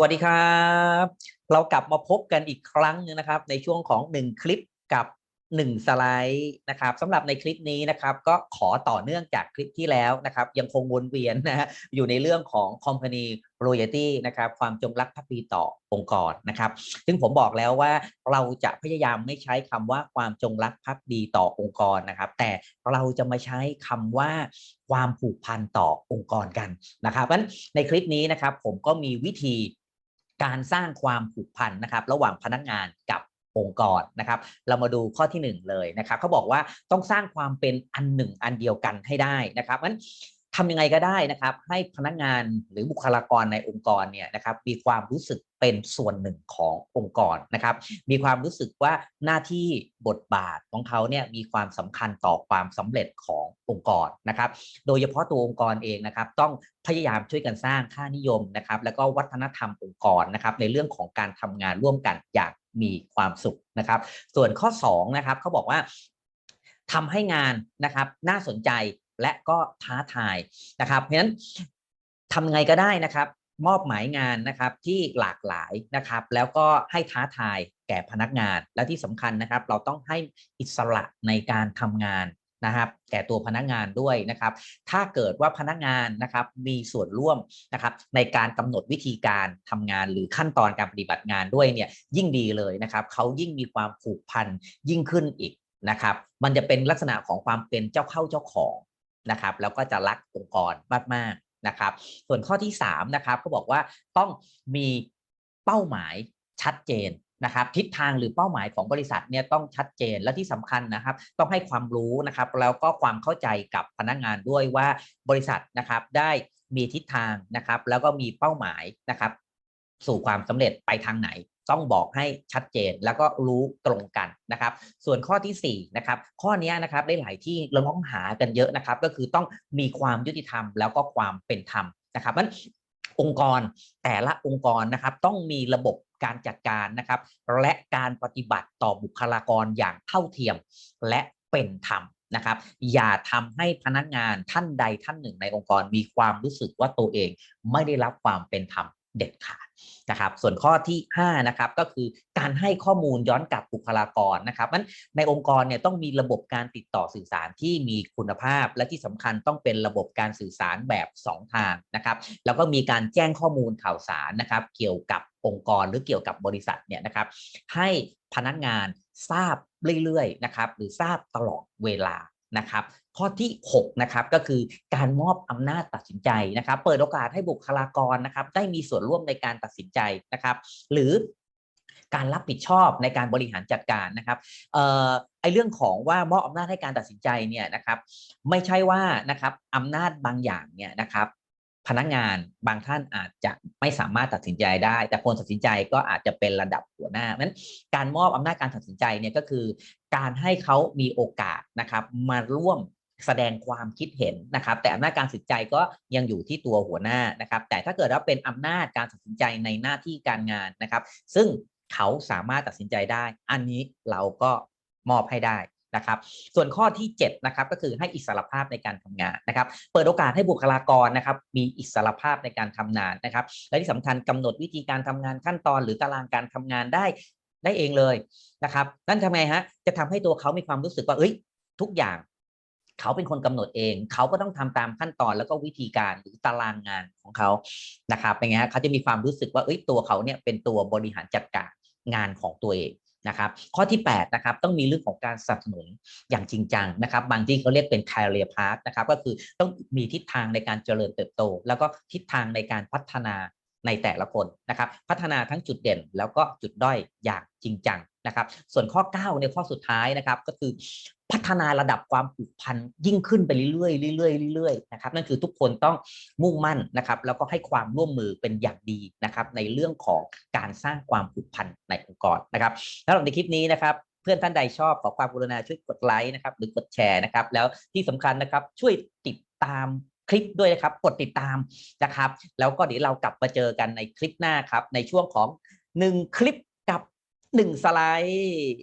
วัสดีครับ เรากลับมาพบกันอีกครั้งหนึงนะครับ ในช่วงของ 1 คลิปกับ 1 สไลด์นะครับสำหรับในคลิปนี้นะครับ ก็ขอต่อเนื่องจากคลิปที่แล้วนะครับ ยังคงวนเวียนนะฮะอยู่ในเรื่องของ Company Loyalty นะครับความจงรักภักดีต่อองค์กรนะครับ ซึ่งผมบอกแล้วว่าเราจะพยายามไม่ใช้คำว่าความจงรักภักดีต่อองค์กรนะครับ แต่เราจะมาใช้คำว่าความผูกพันต่อองค์กรกันนะครับเพราะฉะนั้นในคลิปนี้นะครับผมก็มีวิธี การสร้างความผูกพันนะครับ ระหว่างพนักงานกับองค์กรนะครับ เรามาดูข้อที่หนึ่งเลยนะครับเขาบอกว่าต้องสร้างความเป็นอันหนึ่งอันเดียวกันให้ได้นะครับงั้น ทำยังไงก็ได้นะครับ ให้พนักงานหรือบุคลากรในองค์กรเนี่ยนะครับมีความรู้สึกเป็นส่วนหนึ่งขององค์กรนะครับ มีความรู้สึกว่าหน้าที่บทบาทของเขาเนี่ยมีความสำคัญต่อความสำเร็จขององค์กรนะครับ โดยเฉพาะตัวองค์กรเองนะครับ ต้องพยายามช่วยกันสร้างค่านิยมนะครับ แล้วก็วัฒนธรรมองค์กรนะครับ ในเรื่องของการทำงานร่วมกันอย่างมีความสุขนะครับ ส่วนข้อ2นะครับเขาบอกว่าทำให้งานนะครับน่าสนใจ และก็ท้าทายนะครับเพราะฉะนั้นทำไงก็ได้นะครับ มอบหมายงานนะครับที่หลากหลายนะครับ แล้วก็ให้ท้าทายแก่พนักงาน และที่สำคัญนะครับ เราต้องให้อิสระในการทำงานนะครับแก่ตัวพนักงานด้วยนะครับ ถ้าเกิดว่าพนักงานนะครับมีส่วนร่วมนะครับ ในการกำหนดวิธีการทำงานหรือขั้นตอนการปฏิบัติงานด้วยเนี่ยยิ่งดีเลยนะครับเขายิ่งมีความผูกพันยิ่งขึ้นอีกนะครับ มันจะเป็นลักษณะของความเป็นเจ้าเข้าเจ้าของ นะครับแล้วก็จะรักองค์กรมากๆนะครับ ส่วนข้อที่3นะครับเขาบอกว่าต้องมีเป้าหมายชัดเจนนะครับทิศทางหรือเป้าหมายของบริษัทเนี่ยต้องชัดเจนและที่สำคัญนะครับ ต้องให้ความรู้นะครับแล้วก็ความเข้าใจกับพนักงานด้วยว่าบริษัทนะครับได้มีทิศทางนะครับ แล้วก็มีเป้าหมายนะครับ สู่ความสำเร็จไปทางไหน ต้องบอกให้ชัดเจนแล้วก็รู้ตรงกันนะครับ ส่วนข้อที่4นะครับข้อนี้นะครับได้หลายที่เราต้องหากันเยอะนะครับ ก็คือต้องมีความยุติธรรมแล้วก็ความเป็นธรรมนะครับมันองค์กรแต่ละองค์กรนะครับต้องมีระบบการจัดการนะครับ และการปฏิบัติต่อบุคลากรอย่างเท่าเทียมและเป็นธรรมนะครับ อย่าทำให้พนักงานท่านใดท่านหนึ่งในองค์กรมีความรู้สึกว่าตัวเองไม่ได้รับความเป็นธรรมเด็ดขาด นะครับ ส่วนข้อที่5นะครับก็คือการให้ข้อมูลย้อนกลับบุคลากรนะครับมันในองค์กรเนี่ยต้องมีระบบการติดต่อสื่อสารที่มีคุณภาพ และที่สำคัญต้องเป็นระบบการสื่อสารแบบ 2 ทางนะครับ แล้วก็มีการแจ้งข้อมูลข่าวสารนะครับ เกี่ยวกับองค์กรหรือเกี่ยวกับบริษัทเนี่ยนะครับ ให้พนักงานทราบเรื่อยๆนะครับ หรือทราบตลอดเวลา นะครับข้อที่6นะครับก็คือการมอบอำนาจตัดสินใจนะครับเปิดโอกาสให้บุคลากรนะครับได้มีส่วนร่วมในการตัดสินใจนะครับ หรือการรับผิดชอบในการบริหารจัดการนะครับเอ่อไอเรื่องของว่ามอบอำนาจให้การตัดสินใจเนี่ยนะครับไม่ใช่ว่านะครับอำนาจบางอย่างเนี่ยนะครับ พนักงานบางท่านอาจจะไม่สามารถตัดสินใจได้ แต่คนตัดสินใจก็อาจจะเป็นระดับหัวหน้านั้นการมอบอำนาจการตัดสินใจเนี่ยก็คือ การให้เขามีโอกาสนะครับมาร่วมแสดงความคิดเห็นนะครับ แต่อำนาจการตัดสินใจก็ยังอยู่ที่ตัวหัวหน้านะครับ แต่ถ้าเกิดว่าเป็นอำนาจการตัดสินใจในหน้าที่การงานนะครับ ซึ่งเขาสามารถตัดสินใจได้ อันนี้เราก็มอบให้ได้ นะครับ ส่วนข้อที่7นะครับก็คือให้อิสรภาพในการทำงานนะครับ เปิดโอกาสให้บุคลากรนะครับมีอิสรภาพในการทำงานนะครับ และที่สำคัญกำหนดวิธีการทำงานขั้นตอนหรือตารางการทำงานได้ได้เองเลยนะครับ นั่นทำไงฮะจะทำให้ตัวเขามีความรู้สึกว่าเอ้ย ทุกอย่างเขาเป็นคนกำหนดเอง เขาก็ต้องทำตามขั้นตอนแล้วก็วิธีการหรือตารางงานของเขานะครับเป็นไงฮะเขาจะมีความรู้สึกว่าเอ้ยตัวเขาเนี่ยเป็นตัวบริหารจัดการงานของตัวเอง นะครับข้อที่8นะครับต้องมีเรื่องของการสนับสนุนอย่างจริงจังนะครับบางที่เขาเรียกเป็น career path นะครับก็คือต้องมีทิศทางในการเจริญเติบโต แล้วก็ทิศทางในการพัฒนาในแต่ละคนนะครับพัฒนาทั้งจุดเด่นแล้วก็จุดด้อยอย่างจริงจังนะครับส่วนข้อ9ในข้อสุดท้ายนะครับก็คือ พัฒนาระดับความผูกพันยิ่งขึ้นไปเรื่อยๆเรื่อยๆเรื่อยๆนะครับนั่นคือทุกคนต้องมุ่งมั่นนะครับแล้วก็ให้ความร่วมมือเป็นอย่างดีนะครับในเรื่องของการสร้างความผูกพันในองค์กรนะครับแล้วในคลิปนี้นะครับเพื่อนท่านใดชอบขอความกรุณาช่วยกดไลค์นะครับหรือกดแชร์นะครับแล้วที่สำคัญนะครับช่วยติดตามคลิปด้วยนะครับ กดติดตามนะครับ แล้วก็เดี๋ยวเรากลับมาเจอกันในคลิปหน้าครับ ในช่วงของ 1 คลิปกับ 1 สไลด์